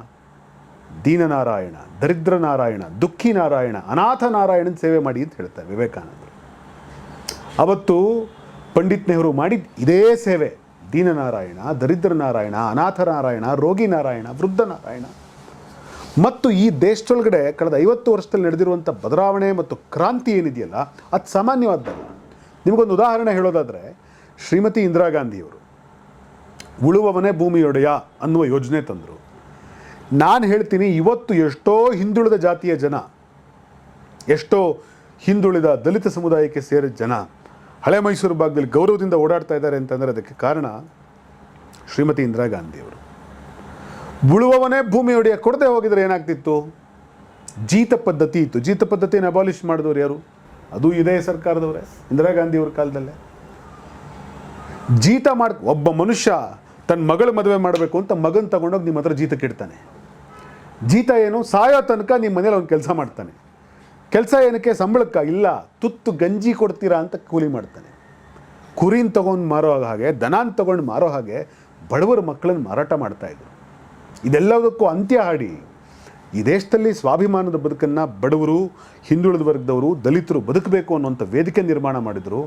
Speaker 2: ದೀನನಾರಾಯಣ ದರಿದ್ರ ನಾರಾಯಣ ದುಃಖಿ ನಾರಾಯಣ ಅನಾಥ ನಾರಾಯಣನ ಸೇವೆ ಮಾಡಿ ಅಂತ ಹೇಳ್ತಾರೆ ವಿವೇಕಾನಂದರು. ಅವತ್ತು ಪಂಡಿತ್ ನೆಹರು ಮಾಡಿದ ಇದೇ ಸೇವೆ. ದೀನನಾರಾಯಣ ದರಿದ್ರ ನಾರಾಯಣ ಅನಾಥ ನಾರಾಯಣ ರೋಗಿ ನಾರಾಯಣ ವೃದ್ಧ ನಾರಾಯಣ ಮತ್ತು ಈ ದೇಶದೊಳಗಡೆ ಕಳೆದ ಐವತ್ತು ವರ್ಷದಲ್ಲಿ ನಡೆದಿರುವಂಥ ಬದಲಾವಣೆ ಮತ್ತು ಕ್ರಾಂತಿ ಏನಿದೆಯಲ್ಲ, ಅದು ಸಾಮಾನ್ಯವಾದ್ದಲ್ಲ ನಿಮಗೊಂದು ಉದಾಹರಣೆ ಹೇಳೋದಾದರೆ ಶ್ರೀಮತಿ ಇಂದಿರಾ ಗಾಂಧಿಯವರು ಉಳುವವನೇ ಭೂಮಿಯೊಡೆಯ ಅನ್ನುವ ಯೋಜನೆ ತಂದರು. ನಾನು ಹೇಳ್ತೀನಿ ಇವತ್ತು ಎಷ್ಟೋ ಹಿಂದುಳಿದ ಜಾತಿಯ ಜನ, ಎಷ್ಟೋ ಹಿಂದುಳಿದ ದಲಿತ ಸಮುದಾಯಕ್ಕೆ ಸೇರಿದ ಜನ ಹಳೆ ಮೈಸೂರು ಭಾಗದಲ್ಲಿ ಗೌರವದಿಂದ ಓಡಾಡ್ತಾ ಇದ್ದಾರೆ ಅಂತಂದರೆ ಅದಕ್ಕೆ ಕಾರಣ ಶ್ರೀಮತಿ ಇಂದಿರಾ ಗಾಂಧಿಯವರು. ಉಳುವವನೇ ಭೂಮಿಯೊಡೆಯ ಕೊಡದೆ ಹೋಗಿದ್ರೆ ಏನಾಗ್ತಿತ್ತು? ಜೀತ ಪದ್ಧತಿ ಇತ್ತು. ಜೀತ ಪದ್ಧತಿಯನ್ನು ಅಬಾಲಿಷ್ ಮಾಡಿದವರು ಯಾರು? ಅದು ಇದೇ ಸರ್ಕಾರದವರೇ, ಇಂದಿರಾ ಗಾಂಧಿಯವ್ರ ಕಾಲದಲ್ಲೇ. ಜೀತ ಮಾಡ್ ಒಬ್ಬ ಮನುಷ್ಯ ತನ್ನ ಮಗಳ ಮದುವೆ ಮಾಡಬೇಕು ಅಂತ ಮಗನ ತಗೊಂಡೋಗಿ ನಿಮ್ಮ ಹತ್ರ ಜೀತ ಇಡ್ತಾನೆ. ಜೀತ ಏನು ಸಾಯೋ ತನಕ ನಿಮ್ಮ ಮನೇಲಿ ಅವ್ನು ಕೆಲಸ ಮಾಡ್ತಾನೆ. ಕೆಲಸ ಏನಕ್ಕೆ? ಸಂಬಳಕ್ಕೆ? ಇಲ್ಲ. ತುತ್ತು ಗಂಜಿ ಕೊಡ್ತೀರಾ ಅಂತ ಕೂಲಿ ಮಾಡ್ತಾನೆ. ಕುರಿನ ತಗೊಂಡು ಮಾರೋ ಹಾಗೆ, ದನಾನ್ ತಗೊಂಡು ಮಾರೋ ಹಾಗೆ ಬಡವರ ಮಕ್ಕಳನ್ನು ಮಾರಾಟ ಮಾಡ್ತಾ ಇದ್ರು. ಇದೆಲ್ಲದಕ್ಕೂ ಅಂತ್ಯ ಹಾಡಿ. ಈ ದೇಶದಲ್ಲಿ ಸ್ವಾಭಿಮಾನದ ಬದುಕನ್ನು ಬಡವರು, ಹಿಂದುಳಿದ ವರ್ಗದವರು, ದಲಿತರು ಬದುಕಬೇಕು ಅನ್ನುವಂಥ ವೇದಿಕೆ ನಿರ್ಮಾಣ ಮಾಡಿದರು.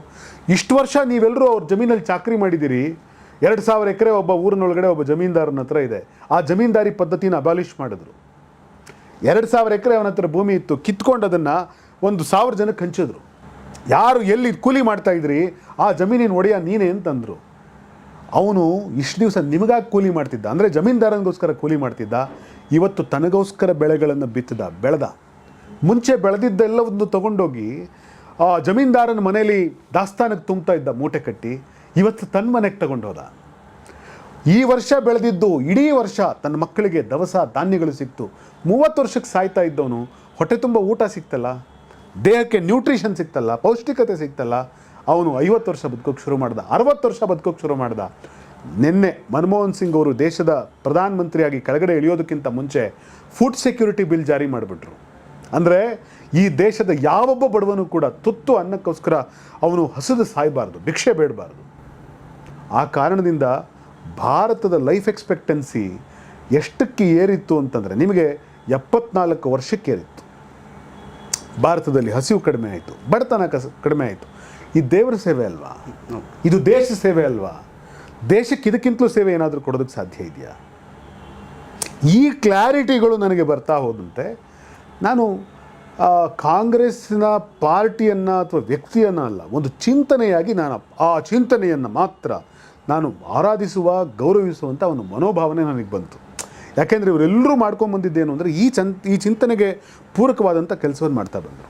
Speaker 2: ಇಷ್ಟು ವರ್ಷ ನೀವೆಲ್ಲರೂ ಅವ್ರ ಜಮೀನಲ್ಲಿ ಚಾಕರಿ ಮಾಡಿದ್ದೀರಿ. ಎರಡು ಸಾವಿರ ಎಕರೆ ಒಬ್ಬ ಊರಿನೊಳಗಡೆ ಒಬ್ಬ ಜಮೀನ್ದಾರನ ಹತ್ರ ಇದೆ. ಆ ಜಮೀನ್ದಾರಿ ಪದ್ಧತಿನ ಅಬಾಲಿಷ್ ಮಾಡಿದ್ರು. ಎರಡು ಸಾವಿರ ಎಕರೆ ಅವನ ಹತ್ರ ಭೂಮಿ ಇತ್ತು. ಕಿತ್ಕೊಂಡು ಅದನ್ನು ಒಂದು ಸಾವಿರ ಜನಕ್ಕೆ ಹಂಚಿದ್ರು. ಯಾರು ಎಲ್ಲಿ ಕೂಲಿ ಮಾಡ್ತಾ ಇದ್ರಿ, ಆ ಜಮೀನಿನ ಒಡೆಯ ನೀನೇ ಅಂತಂದರು. ಅವನು ಇಷ್ಟು ದಿವಸ ನಿಮಗಾಗಿ ಕೂಲಿ ಮಾಡ್ತಿದ್ದ. ಅಂದರೆ ಜಮೀನ್ದಾರನಿಗೋಸ್ಕರ ಕೂಲಿ ಮಾಡ್ತಿದ್ದ. ಇವತ್ತು ತನಗೋಸ್ಕರ ಬೆಳೆಗಳನ್ನು ಬಿತ್ತದ, ಬೆಳೆದ. ಮುಂಚೆ ಬೆಳೆದಿದ್ದೆಲ್ಲವನ್ನು ತಗೊಂಡೋಗಿ ಆ ಜಮೀನ್ದಾರನ ಮನೆಯಲ್ಲಿ ದಾಸ್ತಾನಕ್ಕೆ ತುಂಬ್ತಾ ಇದ್ದ ಮೂಟೆ ಕಟ್ಟಿ ಇವತ್ತು ತನ್ನ ಮನೆಗೆ ತಗೊಂಡೋದ. ಈ ವರ್ಷ ಬೆಳೆದಿದ್ದು ಇಡೀ ವರ್ಷ ತನ್ನ ಮಕ್ಕಳಿಗೆ ದವಸ ಧಾನ್ಯಗಳು ಸಿಕ್ತು. ಮೂವತ್ತು ವರ್ಷಕ್ಕೆ ಸಾಯ್ತಾ ಇದ್ದವನು, ಹೊಟ್ಟೆ ತುಂಬ ಊಟ ಸಿಕ್ತಲ್ಲ, ದೇಹಕ್ಕೆ ನ್ಯೂಟ್ರಿಷನ್ ಸಿಕ್ತಲ್ಲ, ಪೌಷ್ಟಿಕತೆ ಸಿಕ್ತಲ್ಲ, ಅವನು ಐವತ್ತು ವರ್ಷ ಬದುಕೋಕೆ ಶುರು ಮಾಡ್ದ, ಅರವತ್ತು ವರ್ಷ ಬದುಕೋಕೆ ಶುರು ಮಾಡ್ದ. ನಿನ್ನೆ ಮನಮೋಹನ್ ಸಿಂಗ್ ಅವರು ದೇಶದ ಪ್ರಧಾನಮಂತ್ರಿಯಾಗಿ ಕೆಳಗಡೆ ಇಳಿಯೋದಕ್ಕಿಂತ ಮುಂಚೆ ಫುಡ್ ಸೆಕ್ಯೂರಿಟಿ ಬಿಲ್ ಜಾರಿ ಮಾಡಿಬಿಟ್ರು. ಅಂದರೆ ಈ ದೇಶದ ಯಾವೊಬ್ಬ ಬಡವನು ಕೂಡ ತುತ್ತು ಅನ್ನಕ್ಕೋಸ್ಕರ ಅವನು ಹಸಿದು ಸಾಯಬಾರ್ದು ಭಿಕ್ಷೆ ಬೇಡಬಾರ್ದು. ಆ ಕಾರಣದಿಂದ ಭಾರತದ ಲೈಫ್ ಎಕ್ಸ್ಪೆಕ್ಟೆನ್ಸಿ ಎಷ್ಟಕ್ಕೆ ಏರಿತ್ತು ಅಂತಂದರೆ ನಿಮಗೆ ಎಪ್ಪತ್ನಾಲ್ಕು ವರ್ಷಕ್ಕೆ ಏರಿತ್ತು. ಭಾರತದಲ್ಲಿ ಹಸಿವು ಕಡಿಮೆ ಆಯಿತು ಬಡತನ ಕಸ ಕಡಿಮೆ ಆಯಿತು. ಈ ದೇವರ ಸೇವೆ ಅಲ್ವಾ? ಇದು ದೇಶ ಸೇವೆ ಅಲ್ವಾ? ದೇಶಕ್ಕೆ ಇದಕ್ಕಿಂತಲೂ ಸೇವೆ ಏನಾದರೂ ಕೊಡೋದಕ್ಕೆ ಸಾಧ್ಯ ಇದೆಯಾ? ಈ ಕ್ಲಾರಿಟಿಗಳು ನನಗೆ ಬರ್ತಾ ಹೋದಂತೆ, ನಾನು ಕಾಂಗ್ರೆಸ್ಸಿನ ಪಾರ್ಟಿಯನ್ನು ಅಥವಾ ವ್ಯಕ್ತಿಯನ್ನು ಅಲ್ಲ, ಒಂದು ಚಿಂತನೆಯಾಗಿ ನಾನು ಆ ಚಿಂತನೆಯನ್ನು ಮಾತ್ರ ನಾನು ಆರಾಧಿಸುವ ಗೌರವಿಸುವಂಥ ಒಂದು ಮನೋಭಾವನೆ ನನಗೆ ಬಂತು. ಯಾಕೆಂದರೆ ಇವರೆಲ್ಲರೂ ಮಾಡ್ಕೊಂಬಂದಿದ್ದೇನು ಅಂದರೆ ಈ ಚನ್, ಈ ಚಿಂತನೆಗೆ ಪೂರಕವಾದಂಥ ಕೆಲಸವನ್ನು ಮಾಡ್ತಾ ಬಂದರು.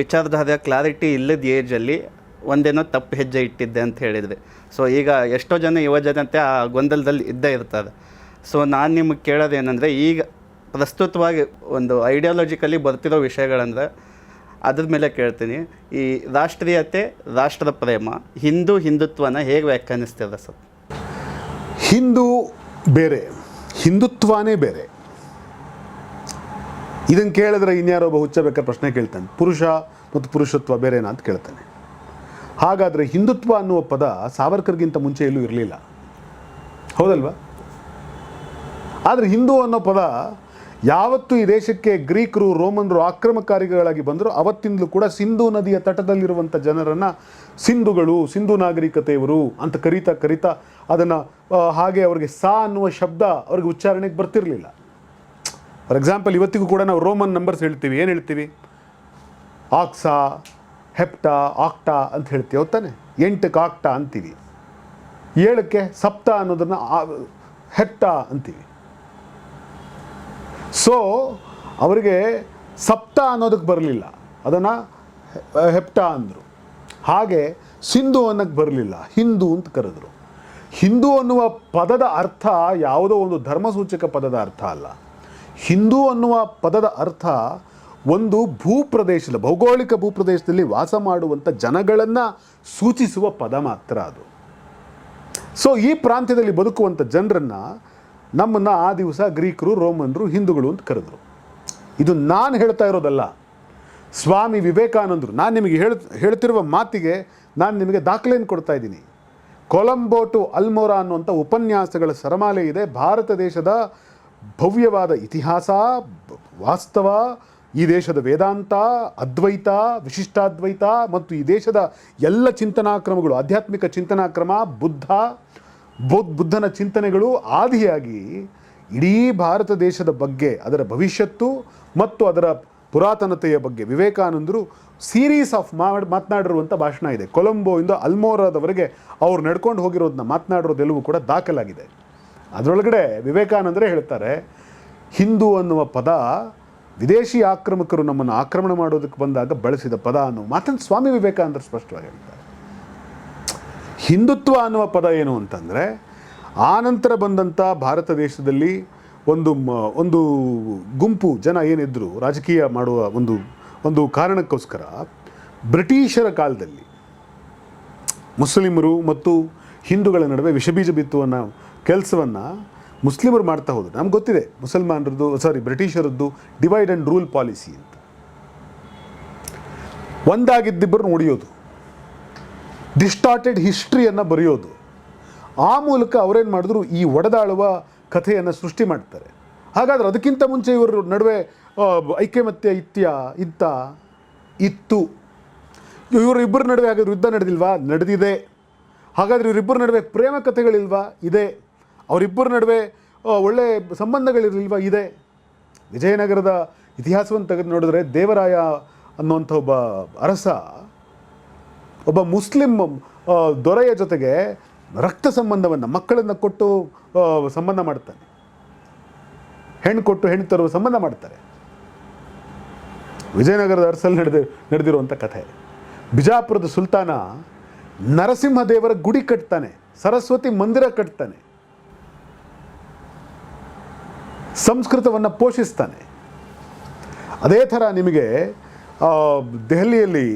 Speaker 1: ವಿಚಾರಧಾರೆಯ ಕ್ಲಾರಿಟಿ ಇಲ್ಲದ ಏಜಲ್ಲಿ ಒಂದೇನೋ ತಪ್ಪು ಹೆಜ್ಜೆ ಇಟ್ಟಿದ್ದೆ ಅಂತ ಹೇಳಿದ್ವಿ. ಸೊ ಈಗ ಎಷ್ಟೋ ಜನ ಯುವ ಜನತೆ ಆ ಗೊಂದಲದಲ್ಲಿ ಇದ್ದೇ ಇರ್ತಾರೆ. ಸೊ ನಾನು ನಿಮಗೆ ಕೇಳೋದೇನೆಂದರೆ, ಈಗ ಪ್ರಸ್ತುತವಾಗಿ ಒಂದು ಐಡಿಯಾಲಜಿಕಲಿ ಬರ್ತಿರೋ ವಿಷಯಗಳಂದರೆ, ಅದ್ರ ಮೇಲೆ ಕೇಳ್ತೀನಿ. ಈ ರಾಷ್ಟ್ರೀಯತೆ ರಾಷ್ಟ್ರ ಪ್ರೇಮ, ಹಿಂದೂ ಹಿಂದುತ್ವನ ಹೇಗೆ ವ್ಯಾಖ್ಯಾನಿಸ್ತೀರ ಸರ್?
Speaker 2: ಹಿಂದೂ ಬೇರೆ, ಹಿಂದುತ್ವನೇ ಬೇರೆ. ಇದನ್ನು ಕೇಳಿದ್ರೆ ಇನ್ಯಾರೋ ಒಬ್ಬ ಹುಚ್ಚ ಬೇಕಾದ್ರೆ ಪ್ರಶ್ನೆ ಕೇಳ್ತಾನೆ. ಪುರುಷ ಮತ್ತು ಪುರುಷತ್ವ ಬೇರೆನಾ ಅಂತ ಕೇಳ್ತಾನೆ. ಹಾಗಾದರೆ ಹಿಂದುತ್ವ ಅನ್ನುವ ಪದ ಸಾವರ್ಕರ್ಗಿಂತ ಮುಂಚೆ ಎಲ್ಲೂ ಇರಲಿಲ್ಲ. ಹೌದಲ್ವಾ? ಆದರೆ ಹಿಂದೂ ಅನ್ನೋ ಪದ ಯಾವತ್ತು ಈ ದೇಶಕ್ಕೆ ಗ್ರೀಕರು, ರೋಮನ್ರು ಆಕ್ರಮಕಾರಿಗಳಾಗಿ ಬಂದರೂ ಅವತ್ತಿಂದಲೂ ಕೂಡ ಸಿಂಧೂ ನದಿಯ ತಟದಲ್ಲಿರುವಂಥ ಜನರನ್ನು ಸಿಂಧುಗಳು, ಸಿಂಧು ನಾಗರಿಕತೆಯವರು ಅಂತ ಕರೀತಾ ಕರೀತಾ ಅದನ್ನು ಹಾಗೆ ಅವರಿಗೆ ಸಾ ಅನ್ನುವ ಶಬ್ದ ಅವ್ರಿಗೆ ಉಚ್ಚಾರಣೆಗೆ ಬರ್ತಿರಲಿಲ್ಲ. ಫಾರ್ ಎಕ್ಸಾಂಪಲ್ ಇವತ್ತಿಗೂ ಕೂಡ ನಾವು ರೋಮನ್ ನಂಬರ್ಸ್ ಹೇಳ್ತೀವಿ. ಏನು ಹೇಳ್ತೀವಿ? ಆಕ್ಸಾ ಹೆಪ್ಟಾ, ಆಕ್ಟಾ ಅಂತ ಹೇಳ್ತೀವಿ ತಾನೆ? ಎಂಟಕ್ಕೆ ಆಕ್ಟಾ ಅಂತೀವಿ. ಏಳಕ್ಕೆ ಸಪ್ತ ಅನ್ನೋದನ್ನು ಹೆಪ್ಟಾ ಅಂತೀವಿ. ಸೊ ಅವರಿಗೆ ಸಪ್ತ ಅನ್ನೋದಕ್ಕೆ ಬರಲಿಲ್ಲ. ಅದನ್ನು ಹೆಪ್ಟಾ ಅಂದರು. ಹಾಗೆ ಸಿಂಧು ಅನ್ನೋಕ್ಕೆ ಬರಲಿಲ್ಲ. ಹಿಂದೂ ಅಂತ ಕರೆದ್ರು. ಹಿಂದೂ ಅನ್ನುವ ಪದದ ಅರ್ಥ ಯಾವುದೋ ಒಂದು ಧರ್ಮಸೂಚಕ ಪದದ ಅರ್ಥ ಅಲ್ಲ. ಹಿಂದೂ ಅನ್ನುವ ಪದದ ಅರ್ಥ ಒಂದು ಭೂಪ್ರದೇಶದ, ಭೌಗೋಳಿಕ ಭೂಪ್ರದೇಶದಲ್ಲಿ ವಾಸ ಮಾಡುವಂಥ ಜನಗಳನ್ನು ಸೂಚಿಸುವ ಪದ ಮಾತ್ರ ಅದು. ಸೊ ಈ ಪ್ರಾಂತ್ಯದಲ್ಲಿ ಬದುಕುವಂಥ ಜನರನ್ನು ನಮ್ಮನ್ನು ಆ ದಿವಸ ಗ್ರೀಕರು, ರೋಮನ್ರು, ಹಿಂದೂಗಳು ಅಂತ ಕರೆದ್ರು. ಇದು ನಾನು ಹೇಳ್ತಾ ಇರೋದಲ್ಲ. ಸ್ವಾಮಿ ವಿವೇಕಾನಂದರು, ನಾನು ನಿಮಗೆ ಹೇಳ್, ಹೇಳ್ತಿರುವ ಮಾತಿಗೆ ನಾನು ನಿಮಗೆ ದಾಖಲೆಯನ್ನು ಕೊಡ್ತಾ ಇದ್ದೀನಿ. ಕೊಲಂಬೋ ಟು ಅಲ್ಮೋರಾ ಅನ್ನುವಂಥ ಉಪನ್ಯಾಸಗಳ ಸರಮಾಲೆ ಇದೆ. ಭಾರತ ದೇಶದ ಭವ್ಯವಾದ ಇತಿಹಾಸ ವಾಸ್ತವ ಈ ದೇಶದ ವೇದಾಂತ, ಅದ್ವೈತ, ವಿಶಿಷ್ಟಾದ್ವೈತ ಮತ್ತು ಈ ದೇಶದ ಎಲ್ಲ ಚಿಂತನಾಕ್ರಮಗಳು, ಆಧ್ಯಾತ್ಮಿಕ ಚಿಂತನಾಕ್ರಮ, ಬುದ್ಧ ಬುದ್ಧ, ಬುದ್ಧನ ಚಿಂತನೆಗಳು ಆದಿಯಾಗಿ ಇಡೀ ಭಾರತ ದೇಶದ ಬಗ್ಗೆ, ಅದರ ಭವಿಷ್ಯತ್ತು ಮತ್ತು ಅದರ ಪುರಾತನತೆಯ ಬಗ್ಗೆ ವಿವೇಕಾನಂದರು ಸೀರೀಸ್ ಆಫ್ ಮಾಡ್ ಮಾತನಾಡಿರುವಂಥ ಭಾಷಣ ಇದೆ. ಕೊಲಂಬೋಯಿಂದ ಅಲ್ಮೋರಾದವರೆಗೆ ಅವ್ರು ನಡ್ಕೊಂಡು ಹೋಗಿರೋದನ್ನ ಮಾತನಾಡಿರೋದೆಲ್ಲವೂ ಕೂಡ ದಾಖಲಾಗಿದೆ. ಅದರೊಳಗಡೆ ವಿವೇಕಾನಂದರೇ ಹೇಳ್ತಾರೆ, ಹಿಂದೂ ಅನ್ನುವ ಪದ ವಿದೇಶಿ ಆಕ್ರಮಕರು ನಮ್ಮನ್ನು ಆಕ್ರಮಣ ಮಾಡೋದಕ್ಕೆ ಬಂದಾಗ ಬಳಸಿದ ಪದ ಅನ್ನೋ ಮಾತನ್ನು ಸ್ವಾಮಿ ವಿವೇಕಾನಂದರು ಸ್ಪಷ್ಟವಾಗಿ ಹೇಳ್ತಾರೆ. ಹಿಂದುತ್ವ ಅನ್ನುವ ಪದ ಏನು ಅಂತಂದರೆ ಆನಂತರ ಬಂದಂಥ ಭಾರತ ದೇಶದಲ್ಲಿ ಒಂದು ಒಂದು ಗುಂಪು, ಜನ ಏನಿದ್ರು, ರಾಜಕೀಯ ಮಾಡುವ ಒಂದು ಒಂದು ಕಾರಣಕ್ಕೋಸ್ಕರ ಬ್ರಿಟಿಷರ ಕಾಲದಲ್ಲಿ ಮುಸ್ಲಿಮರು ಮತ್ತು ಹಿಂದೂಗಳ ನಡುವೆ ವಿಷಬೀಜ ಬಿತ್ತುವನ್ನ, ಕೆಲಸವನ್ನು ಮುಸ್ಲಿಮರು ಮಾಡ್ತಾ ಹೋದರು. ನಮ್ಗೆ ಗೊತ್ತಿದೆ, ಮುಸಲ್ಮಾನರದ್ದು ಸಾರಿ ಬ್ರಿಟಿಷರದ್ದು ಡಿವೈಡ್ ಆ್ಯಂಡ್ ರೂಲ್ ಪಾಲಿಸಿ ಅಂತ. ಒಂದಾಗಿದ್ದಿಬ್ಬರು ನೋಡಿಯೋದು ಡಿಸ್ಟಾರ್ಟೆಡ್ ಹಿಸ್ಟ್ರಿಯನ್ನು ಬರೆಯೋದು. ಆ ಮೂಲಕ ಅವರೇನು ಮಾಡಿದ್ರು, ಈ ಒಡೆದಾಳುವ ಕಥೆಯನ್ನು ಸೃಷ್ಟಿ ಮಾಡ್ತಾರೆ. ಹಾಗಾದ್ರೆ ಅದಕ್ಕಿಂತ ಮುಂಚೆ ಇವರು ನಡುವೆ ಐಕ್ಯಮತ್ಯ ಇತ್ಯ, ಇತ್ತ, ಇತ್ತು. ಇವರು ಇಬ್ಬರ ನಡುವೆ ಹಾಗಾದ್ರೆ ಯುದ್ಧ ನಡೆದಿಲ್ವಾ? ನಡೆದಿದೆ. ಹಾಗಾದ್ರೆ ಇವರಿಬ್ಬರ ನಡುವೆ ಪ್ರೇಮ ಕಥೆಗಳಿಲ್ವಾ? ಇದೆ. ಅವರಿಬ್ಬರ ನಡುವೆ ಒಳ್ಳೆ ಸಂಬಂಧಗಳಿರಲಿಲ್ವ? ಇದೆ. ವಿಜಯನಗರದ ಇತಿಹಾಸವನ್ನು ತೆಗೆದು ನೋಡಿದ್ರೆ ದೇವರಾಯ ಅನ್ನುವಂಥ ಒಬ್ಬ ಅರಸ, ಒಬ್ಬ ಮುಸ್ಲಿಂ ದೊರೆಯ ಜೊತೆಗೆ ರಕ್ತ ಸಂಬಂಧವನ್ನು, ಮಕ್ಕಳನ್ನು ಕೊಟ್ಟು ಸಂಬಂಧ ಮಾಡ್ತಾನೆ. ಹೆಣ್ಣು ಕೊಟ್ಟು ಹೆಣ್ಣು ತರುವ ಸಂಬಂಧ ಮಾಡ್ತಾರೆ. ವಿಜಯನಗರದ ಅರಸಲ್ಲಿ ನಡೆದ, ನಡೆದಿರುವಂಥ ಕಥೆ. ಬಿಜಾಪುರದ ಸುಲ್ತಾನ ನರಸಿಂಹದೇವರ ಗುಡಿ ಕಟ್ತಾನೆ, ಸರಸ್ವತಿ ಮಂದಿರ ಕಟ್ತಾನೆ. ಸಂಸ್ಕೃತವನ್ನು ಪೋಷಿಸ್ತಾನೆ. ಅದೇ ಥರ ನಿಮಗೆ ದೆಹಲಿಯಲ್ಲಿ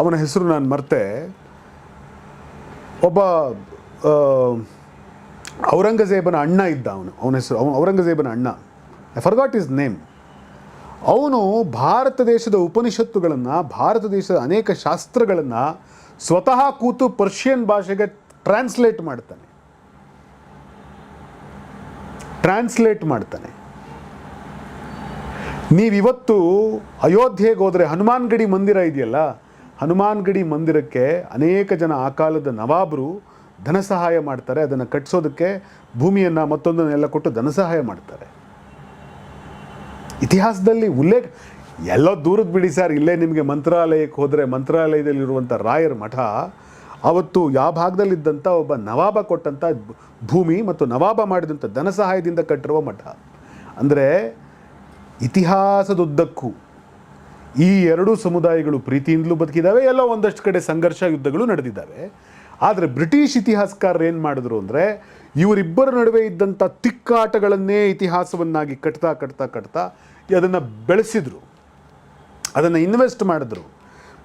Speaker 2: ಅವನ ಹೆಸರು ನಾನು ಮರ್ತೆ. ಒಬ್ಬ ಔರಂಗಜೇಬನ ಅಣ್ಣ ಇದ್ದ ಅವನು. ಅವನ ಹೆಸರು, ಅವನು ಔರಂಗಜೇಬನ ಅಣ್ಣ. ಐ ಫರ್ಗಾಟ್ ಇಸ್ ನೇಮ್ ಅವನು ಭಾರತ ದೇಶದ ಉಪನಿಷತ್ತುಗಳನ್ನು, ಭಾರತ ದೇಶದ ಅನೇಕ ಶಾಸ್ತ್ರಗಳನ್ನು ಸ್ವತಃ ಕೂತು ಪರ್ಷಿಯನ್ ಭಾಷೆಗೆ ಟ್ರಾನ್ಸ್ಲೇಟ್ ಮಾಡ್ತಾನೆ. ಟ್ರಾನ್ಸ್ಲೇಟ್ ಮಾಡ್ತಾನೆ. ನೀವಿವತ್ತು ಅಯೋಧ್ಯೆಗೆ ಹೋದರೆ ಹನುಮಾನ್ ಗಡಿ ಮಂದಿರ ಇದೆಯಲ್ಲ ಹನುಮಾನ್ ಗಡಿ ಮಂದಿರಕ್ಕೆ ಅನೇಕ ಜನ ಆ ಕಾಲದ ನವಾಬರು ಧನ ಸಹಾಯ ಮಾಡ್ತಾರೆ. ಅದನ್ನು ಕಟ್ಟಿಸೋದಕ್ಕೆ ಭೂಮಿಯನ್ನು ಮತ್ತೊಂದನ್ನೆಲ್ಲ ಕೊಟ್ಟು ಧನ ಸಹಾಯ ಮಾಡ್ತಾರೆ. ಇತಿಹಾಸದಲ್ಲಿ ಉಲ್ಲೇಖ, ಎಲ್ಲೋ ದೂರದ ಬಿಡಿ ಸರ್, ಇಲ್ಲೇ ನಿಮಗೆ ಮಂತ್ರಾಲಯಕ್ಕೆ ಹೋದರೆ ಮಂತ್ರಾಲಯದಲ್ಲಿರುವಂಥ ರಾಯರ ಮಠ ಅವತ್ತು ಯಾವ ಭಾಗದಲ್ಲಿದ್ದಂಥ ಒಬ್ಬ ನವಾಬ ಕೊಟ್ಟಂಥ ಭೂಮಿ ಮತ್ತು ನವಾಬ ಮಾಡಿದಂಥ ಧನ ಸಹಾಯದಿಂದ ಕಟ್ಟಿರುವ ಮಠ. ಅಂದರೆ ಇತಿಹಾಸದುದ್ದಕ್ಕೂ ಈ ಎರಡೂ ಸಮುದಾಯಗಳು ಪ್ರೀತಿಯಿಂದಲೂ ಬದುಕಿದ್ದಾವೆ ಎಲ್ಲೋ ಒಂದಷ್ಟು ಕಡೆ ಸಂಘರ್ಷ ಯುದ್ಧಗಳು ನಡೆದಿದ್ದಾವೆ ಆದರೆ ಬ್ರಿಟಿಷ್ ಇತಿಹಾಸಕಾರರು ಏನು ಮಾಡಿದ್ರು ಅಂದರೆ ಇವರಿಬ್ಬರ ನಡುವೆ ಇದ್ದಂಥ ತಿಕ್ಕಾಟಗಳನ್ನೇ ಇತಿಹಾಸವನ್ನಾಗಿ ಕಟ್ತಾ ಕಟ್ತಾ ಕಟ್ತಾ ಅದನ್ನು ಬೆಳೆಸಿದರು. ಅದನ್ನು ಇನ್ವೆಸ್ಟ್ ಮಾಡಿದ್ರು.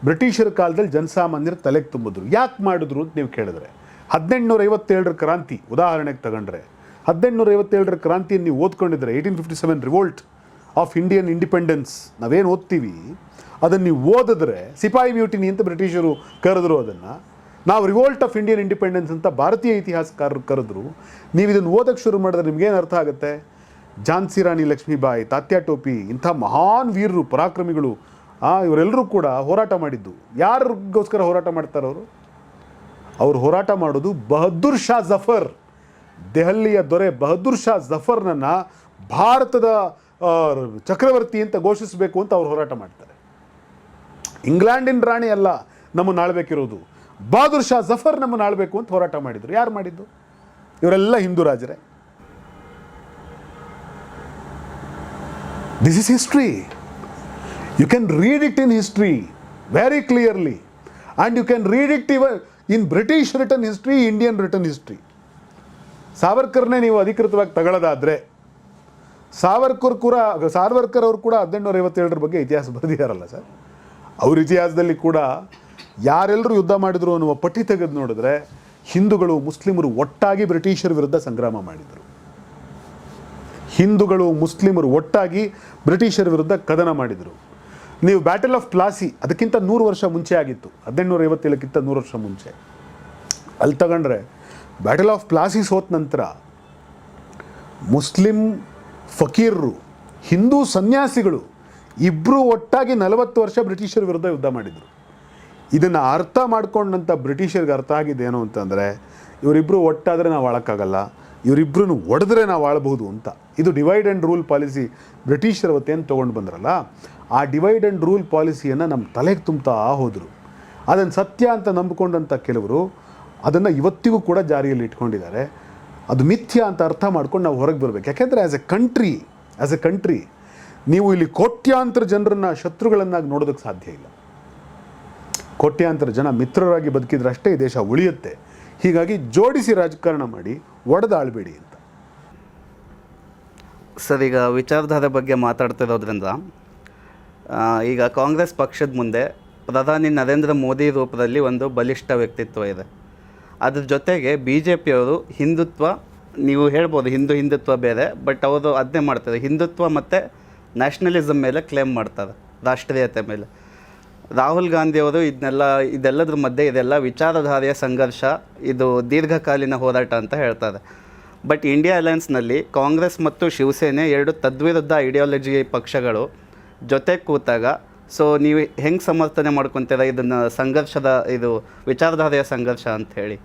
Speaker 2: ಬ್ರಿಟಿಷರ ಕಾಲದಲ್ಲಿ ಜನಸಾಮಾನ್ಯರು ತಲೆಗೆ ತುಂಬಿದ್ರು. ಯಾಕೆ ಮಾಡಿದ್ರು ಅಂತ ನೀವು ಕೇಳಿದ್ರೆ. ಹದಿನೆಂಟುನೂರ ಐವತ್ತೇಳರ ಕ್ರಾಂತಿ, ಉದಾಹರಣೆಗೆ ತಗೊಂಡ್ರೆ. ಹದಿನೆಂಟುನೂರ ಐವತ್ತೇಳರ ಕ್ರಾಂತಿಯನ್ನು ನೀವು ಓದ್ಕೊಂಡಿದ್ರೆ eighteen fifty seven revolt of Indian independence ನಾವೇನು ಓದ್ತೀವಿ? ಅದನ್ನು ನೀವು ಓದಿದ್ರೆ, ಸಿಪಾಯಿ ಮ್ಯೂಟಿನಿ ಅಂತ ಬ್ರಿಟಿಷರು ಕರೆದ್ರು ಅದನ್ನು. ನಾವು ರಿವೋಲ್ಟ್ ಆಫ್ ಇಂಡಿಯನ್ ಇಂಡಿಪೆಂಡೆನ್ಸ್ ಅಂತ ಭಾರತೀಯ ಇತಿಹಾಸಕಾರರು ಕರೆದ್ರು. ನೀವು ಇದನ್ನು ಓದಕ್ಕೆ ಶುರು ಮಾಡಿದ್ರೆ ನಿಮಗೇನು ಅರ್ಥ ಆಗುತ್ತೆ? ಝಾನ್ಸಿ ರಾಣಿ ಲಕ್ಷ್ಮೀಬಾಯಿ, ತಾತ್ಯಾ ಟೋಪಿ, ಇಂಥ ಮಹಾನ್ ವೀರರು, ಪರಾಕ್ರಮಿಗಳು ಇವರೆಲ್ಲರೂ ಕೂಡ ಹೋರಾಟ ಮಾಡಿದ್ದು. ಯಾರಿಗೋಸ್ಕರ ಹೋರಾಟ ಮಾಡ್ತಾರೆ ಅವರು? ಅವರು ಹೋರಾಟ ಮಾಡೋದು ಬಹದ್ದೂರ್ ಶಾ ಜಫರ್. ದೆಹಲಿಯ ದೊರೆ ಬಹದ್ದೂರ್ ಶಾ ಜಫರ್ನನ್ನು ಭಾರತದ ಚಕ್ರವರ್ತಿ ಅಂತ ಘೋಷಿಸಬೇಕು ಅಂತ ಅವ್ರು ಹೋರಾಟ ಮಾಡ್ತಾರೆ. ಇಂಗ್ಲೆಂಡಿನ ರಾಣಿ ಅಲ್ಲ ನಮ್ಮನ್ನು ಆಳ್ಬೇಕಿರೋದು ಬಹದ್ದೂರ್ ಶಾ ಜಫರ್ ನಮ್ಮನ್ನು ಆಳ್ಬೇಕು ಅಂತ ಹೋರಾಟ ಮಾಡಿದರು. ಯಾರು ಮಾಡಿದ್ದು? ಇವರೆಲ್ಲ Hindu ರಾಜರೇ. This is history you can read it in history very clearly and you can read it even in British written history Indian written history ಸಾವರ್ಕರ್ನೇ ನೀವು ಅಧಿಕೃತವಾಗಿ ತಗೊಳ್ಳೋದಾದರೆ, ಸಾವರ್ಕರ್ ಕೂಡ, ಸಾವರ್ಕರ್ ಅವರು ಕೂಡ ಹದಿನೆಂಟುನೂರ ಐವತ್ತೇಳರ ಬಗ್ಗೆ ಇತಿಹಾಸ ಬರೆದಿದ್ದಾರಲ್ಲ ಸರ್. ಅವ್ರ ಇತಿಹಾಸದಲ್ಲಿ ಕೂಡ ಯಾರೆಲ್ಲರೂ ಯುದ್ಧ ಮಾಡಿದರು ಅನ್ನುವ ಪಟ್ಟಿ ತೆಗೆದು ನೋಡಿದ್ರೆ, ಹಿಂದೂಗಳು, ಮುಸ್ಲಿಮರು ಒಟ್ಟಾಗಿ ಬ್ರಿಟಿಷರ ವಿರುದ್ಧ ಸಂಗ್ರಾಮ ಮಾಡಿದರು. ಹಿಂದೂಗಳು, ಮುಸ್ಲಿಮರು ಒಟ್ಟಾಗಿ ಬ್ರಿಟಿಷರ ವಿರುದ್ಧ ಕದನ ಮಾಡಿದರು. ನೀವು ಬ್ಯಾಟಲ್ ಆಫ್ ಪ್ಲಾಸಿ ಅದಕ್ಕಿಂತ ನೂರು ವರ್ಷ ಮುಂಚೆ ಆಗಿತ್ತು. ಹದಿನೆಂಟುನೂರ ಐವತ್ತೇಳಕ್ಕಿಂತ ನೂರು ವರ್ಷ ಮುಂಚೆ. ಅಲ್ಲಿ ತಗೊಂಡ್ರೆ ಬ್ಯಾಟಲ್ ಆಫ್ ಪ್ಲಾಸಿ ಸೋತ ನಂತರ ಮುಸ್ಲಿಂ ಫಕೀರರು, ಹಿಂದೂ ಸನ್ಯಾಸಿಗಳು ಇಬ್ಬರು ಒಟ್ಟಾಗಿ ನಲವತ್ತು ವರ್ಷ ಬ್ರಿಟಿಷರ ವಿರುದ್ಧ ಯುದ್ಧ ಮಾಡಿದರು. ಇದನ್ನು ಅರ್ಥ ಮಾಡ್ಕೊಂಡಂಥ ಬ್ರಿಟಿಷರಿಗೆ ಅರ್ಥ ಆಗಿದೆ ಏನು ಅಂತಂದರೆ ಇವರಿಬ್ಬರು ಒಟ್ಟಾದರೆ ನಾವು ಆಳೋಕ್ಕಾಗಲ್ಲ ಇವರಿಬ್ಬರನ್ನು ಒಡೆದ್ರೆ ನಾವು ಆಳ್ಬೋದು ಅಂತ. ಇದು ಡಿವೈಡ್ ಆ್ಯಂಡ್ ರೂಲ್ ಪಾಲಿಸಿ ಬ್ರಿಟಿಷರ ಅವತ್ತೇನು ತೊಗೊಂಡು ಬಂದ್ರಲ್ಲ ಆ ಡಿವೈಡ್ ಆ್ಯಂಡ್ ರೂಲ್ ಪಾಲಿಸಿಯನ್ನು ನಮ್ಮ ತಲೆಗೆ ತುಂಬ್ತಾ ಹೋದರು. ಅದನ್ನು ಸತ್ಯ ಅಂತ ನಂಬಿಕೊಂಡಂಥ ಕೆಲವರು ಅದನ್ನು ಇವತ್ತಿಗೂ ಕೂಡ ಜಾರಿಯಲ್ಲಿ ಇಟ್ಕೊಂಡಿದ್ದಾರೆ. ಅದು ಮಿಥ್ಯ ಅಂತ ಅರ್ಥ ಮಾಡ್ಕೊಂಡು ನಾವು ಹೊರಗೆ ಬರಬೇಕು. ಯಾಕೆಂದರೆ as a country as a country ನೀವು ಇಲ್ಲಿ ಕೋಟ್ಯಾಂತರ ಜನರನ್ನು, ಶತ್ರುಗಳನ್ನಾಗಿ ನೋಡೋದಕ್ಕೆ ಸಾಧ್ಯ ಇಲ್ಲ. ಕೋಟ್ಯಾಂತರ ಜನ ಮಿತ್ರರಾಗಿ ಬದುಕಿದ್ರೆ ಅಷ್ಟೇ ಈ ದೇಶ ಉಳಿಯುತ್ತೆ. ಹೀಗಾಗಿ ಜೋಡಿಸಿ ರಾಜಕಾರಣ ಮಾಡಿ, ಒಡೆದಾಳಬೇಡಿ ಅಂತ.
Speaker 1: ಸರ್, ಈಗ ವಿಚಾರಧಾರೆ ಬಗ್ಗೆ ಮಾತಾಡ್ತಿರೋದ್ರಿಂದ ಈಗ ಕಾಂಗ್ರೆಸ್ ಪಕ್ಷದ ಮುಂದೆ ಪ್ರಧಾನಿ ನರೇಂದ್ರ ಮೋದಿ ರೂಪದಲ್ಲಿ ಒಂದು ಬಲಿಷ್ಠ ವ್ಯಕ್ತಿತ್ವ ಇದೆ. ಅದ್ರ ಜೊತೆಗೆ ಬಿ ಜೆ ಪಿಯವರು ಹಿಂದುತ್ವ, ನೀವು ಹೇಳ್ಬೋದು ಹಿಂದೂ ಹಿಂದುತ್ವ ಬೇರೆ, ಬಟ್ ಅವರು ಅದನ್ನೇ ಮಾಡ್ತಾರೆ. ಹಿಂದುತ್ವ ಮತ್ತು ನ್ಯಾಷನಲಿಸಮ್ ಮೇಲೆ ಕ್ಲೇಮ್ ಮಾಡ್ತಾರೆ, ರಾಷ್ಟ್ರೀಯತೆ ಮೇಲೆ. ರಾಹುಲ್ ಗಾಂಧಿಯವರು ಇದನ್ನೆಲ್ಲ, ಇದೆಲ್ಲದ್ರ ಮಧ್ಯೆ ಇದೆಲ್ಲ ವಿಚಾರಧಾರೆಯ ಸಂಘರ್ಷ, ಇದು ದೀರ್ಘಕಾಲೀನ ಹೋರಾಟ ಅಂತ ಹೇಳ್ತಾರೆ. ಬಟ್ ಇಂಡಿಯಾ ಅಲಯನ್ಸ್ನಲ್ಲಿ ಕಾಂಗ್ರೆಸ್ ಮತ್ತು ಶಿವಸೇನೆ ಎರಡು ತದ್ವಿರುದ್ಧ ಐಡಿಯಾಲಜಿ ಪಕ್ಷಗಳು ಜೊತೆ ಕೂತಾಗ ಸೊ ನೀವು ಹೆಂಗೆ ಸಮರ್ಥನೆ ಮಾಡ್ಕೊತೀರ ಇದನ್ನು ಸಂಘರ್ಷದ ಇದು ವಿಚಾರಧಾರೆಯ ಸಂಘರ್ಷ ಅಂತ ಹೇಳಿ?